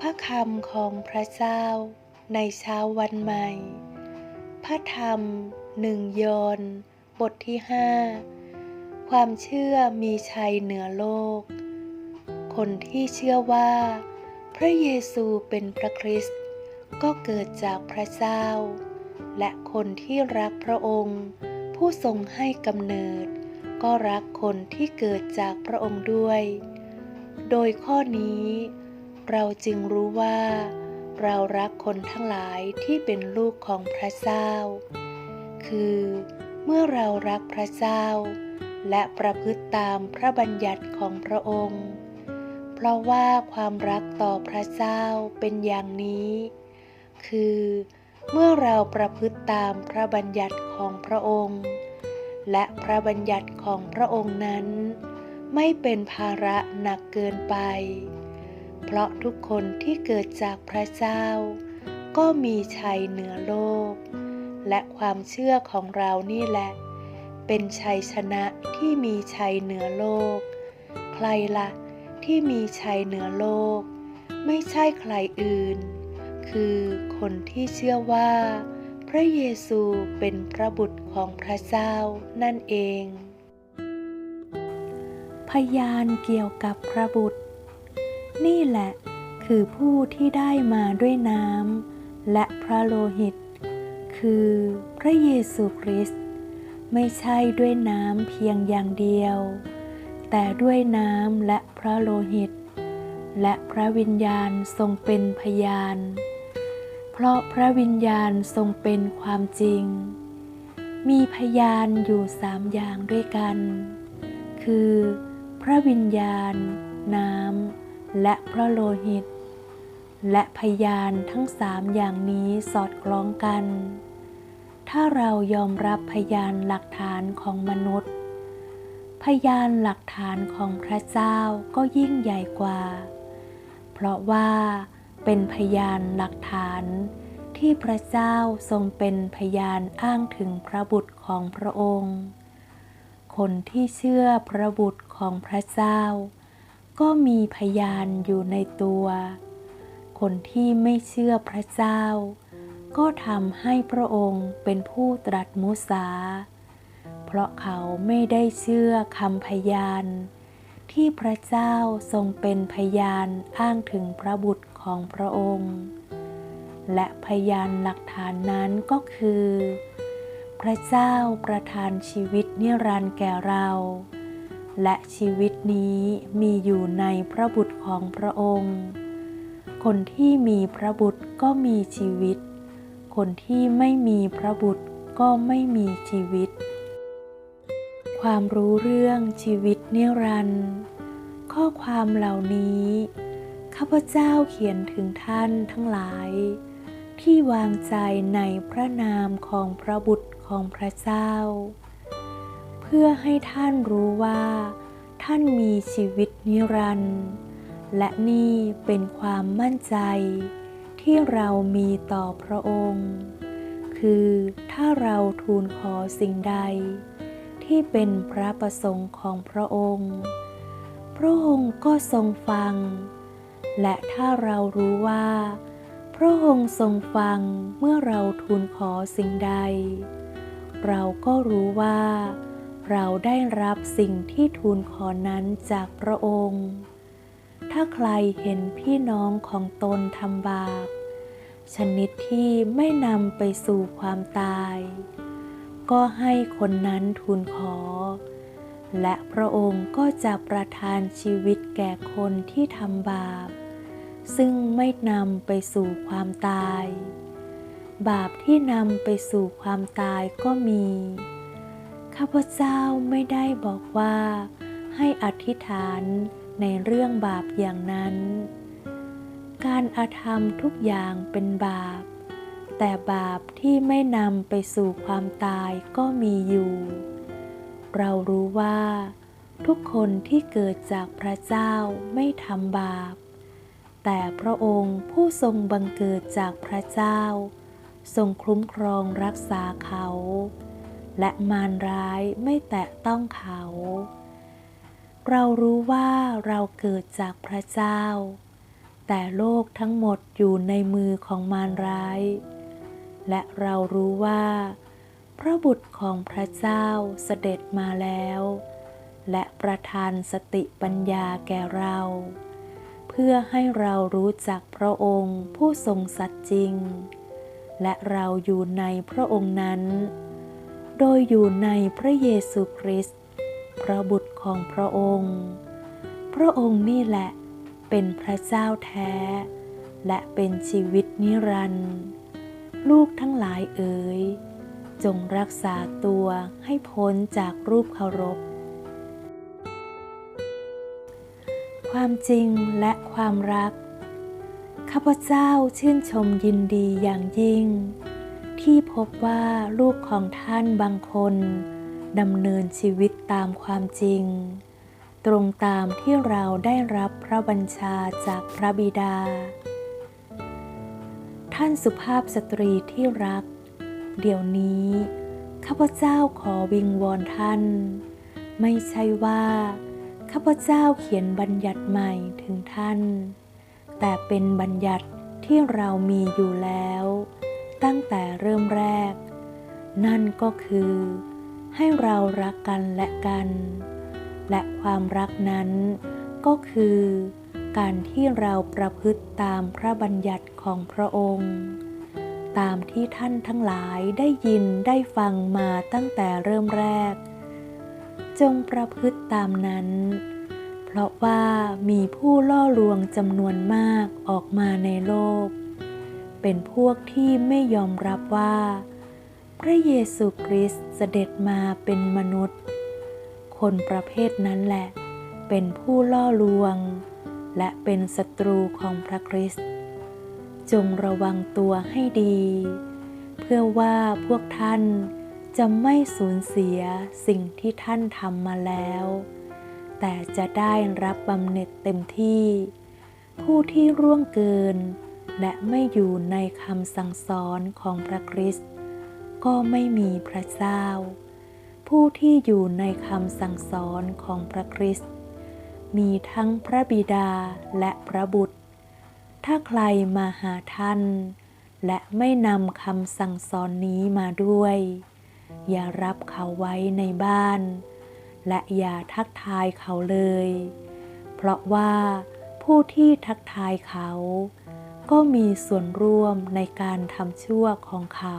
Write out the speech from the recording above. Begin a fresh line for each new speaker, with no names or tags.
พระคำของพระเจ้าในเช้าวันใหม่ พระธรรมหนึ่งยนบทที่ห้าความเชื่อมีชัยเหนือโลก คนที่เชื่อว่า พระเยซูเป็นพระคริสต์ก็เกิดจากพระเจ้า และคนที่รักพระองค์ ผู้ทรงให้กำเนิด ก็รักคนที่เกิดจากพระองค์ด้วย โดยข้อนี้ เราจึงรู้ว่า เรารักคนทั้งหลายที่เป็นลูกของพระเจ้า คือ เมื่อเรารักพระเจ้า และประพฤติตามพระบัญญัติของพระองค์ เพราะว่าความรักต่อพระเจ้าเป็นอย่างนี้ คือ เมื่อเราประพฤติตามพระบัญญัติของพระองค์ และพระบัญญัติของพระองค์นั้น ไม่เป็นภาระหนักเกินไป เพราะทุกคนที่เกิดจากพระเจ้า ก็มีชัยเหนือโลก และความเชื่อของเรานี่แหละ เป็นชัยชนะที่มีชัยเหนือโลก ใครละ่ะที่มีชัยเหนือโลก ไม่ใช่ใครอื่น คือคนที่เชื่อว่า พระเยซูเป็นพระบุตรของพระเจ้านั่นเอง พยานเกี่ยวกับพระบุตร นี่แหละคือผู้ที่ได้มาด้วยน้ำและพระโลหิต คือพระเยซูคริสต์ไม่ใช่ด้วยน้ำเพียงอย่างเดียว แต่ด้วยน้ำและพระโลหิต และพระวิญญาณทรงเป็นพยาน พราะพระวิญญาณทรงเป็นความจริง มีพยานอยู่สามอย่างด้วยกัน คือ พระวิญญาณ น้ำ และพระโลหิต และพยานทั้งสามอย่างนี้สอดคล้องกัน ถ้าเรายอมรับพยานหลักฐานของมนุษย์ พยานหลักฐานของพระเจ้าก็ยิ่งใหญ่กว่า เพราะว่า เป็นพยานหลักฐาน ที่พระเจ้าทรงเป็นพยานอ้างถึงพระบุตรของพระองค์ คนที่เชื่อพระบุตรของพระเจ้า ก็มีพยานอยู่ในตัว คนที่ไม่เชื่อพระเจ้า ก็ทำให้พระองค์เป็นผู้ตรัสมุสา เพราะเขาไม่ได้เชื่อคำพยานที่พระเจ้าทรงเป็นพยานอ้างถึงพระบุตร ของพระองค์ และพยานหลักฐานนั้นก็คือ พระเจ้าประทานชีวิตนิรันดร์แก่เรา และชีวิตนี้มีอยู่ในพระบุตรของพระองค์ คนที่มีพระบุตรก็มีชีวิต คนที่ไม่มีพระบุตรก็ไม่มีชีวิต ความรู้เรื่องชีวิตนิรันดร์ข้อความเหล่านี้ ข้าพเจ้าเขียนถึงท่านทั้งหลาย ที่วางใจในพระนามของพระบุตรของพระเจ้า เพื่อให้ท่านรู้ว่า ท่านมีชีวิตนิรันดร์และนี่เป็นความมั่นใจ ที่เรามีต่อพระองค์ คือถ้าเราทูลขอสิ่งใด ที่เป็นพระประสงค์ของพระองค์ พระองค์ก็ทรงฟัง และถ้าเรารู้ว่า พระองค์ทรงฟังเมื่อเราทูลขอสิ่งใด เราก็รู้ว่า เราได้รับสิ่งที่ทูลขอนั้นจากพระองค์ ถ้าใครเห็นพี่น้องของตนทำบาป ชนิดที่ไม่นำไปสู่ความตาย ก็ให้คนนั้นทูลขอและพระองค์ก็จะประทานชีวิตแก่คนที่ทำบาป ซึ่งไม่นำไปสู่ความตาย บาปที่นำไปสู่ความตายก็มี ข้าพเจ้าไม่ได้บอกว่า ให้อธิษฐานในเรื่องบาปอย่างนั้น การอาธรรมทุกอย่างเป็นบาป แต่บาปที่ไม่นำไปสู่ความตายก็มีอยู่ เรารู้ว่า ทุกคนที่เกิดจากพระเจ้าไม่ทำบาป แต่พระองค์ผู้ทรงบังเกิดจากพระเจ้า ทรงคุ้มครองรักษาเขา และมารร้ายไม่แตะต้องเขา เรารู้ว่าเราเกิดจากพระเจ้า แต่โลกทั้งหมดอยู่ในมือของมารร้าย และเรารู้ว่า พระบุตรของพระเจ้าเสด็จมาแล้ว และประทานสติปัญญาแก่เรา พื่อให้เรารู้จักพระองค์ผู้ทรงสัตย์จริง และเราอยู่ในพระองค์นั้น โดยอยู่ในพระเยซูคริสต์พระบุตรของพระองค์ พระองค์นี่แหละเป็นพระเจ้าแท้ และเป็นชีวิตนิรันดร์ลูกทั้งหลายเอ๋ยจงรักษาตัวให้พ้นจากรูปเคารพ ความจริงและความรัก ข้าพเจ้าชื่นชมยินดีอย่างยิ่ง ที่พบว่าลูกของท่านบางคนดำเนินชีวิตตามความจริง ตรงตามที่เราได้รับพระบัญชาจากพระบิดา ท่านสุภาพสตรีที่รัก เดี๋ยวนี้ข้าพเจ้าขอวิงวอนท่าน ไม่ใช่ว่า ข้าพเจ้าเขียนบัญญัติใหม่ถึงท่าน แต่เป็นบัญญัติที่เรามีอยู่แล้ว ตั้งแต่เริ่มแรก นั่นก็คือ ให้เรารักกันและกัน และความรักนั้นก็คือ การที่เราประพฤติตามพระบัญญัติของพระองค์ ตามที่ท่านทั้งหลายได้ยินได้ฟังมาตั้งแต่เริ่มแรก จงประพฤติตามนั้น เพราะว่ามีผู้ล่อลวงจำนวนมากออกมาในโลก เป็นพวกที่ไม่ยอมรับว่า พระเยซูคริสต์เสด็จมาเป็นมนุษย์ คนประเภทนั้นแหละ เป็นผู้ล่อลวง และเป็นศัตรูของพระคริสต์จงระวังตัวให้ดี เพื่อว่าพวกท่าน จะไม่สูญเสียสิ่งที่ท่านทำมาแล้ว แต่จะได้รับบำเหน็จเต็มที่ ผู้ที่ร่วงเกิน และไม่อยู่ในคำสั่งสอนของพระคริสต์ก็ไม่มีพระเจ้า ผู้ที่อยู่ในคำสั่งสอนของพระคริสต์มีทั้งพระบิดาและพระบุตร ถ้าใครมาหาท่าน และไม่นำคำสั่งสอนนี้มาด้วย อย่ารับเขาไว้ในบ้าน และอย่าทักทายเขาเลย เพราะว่าผู้ที่ทักทายเขา ก็มีส่วนร่วมในการทำชั่วของเขา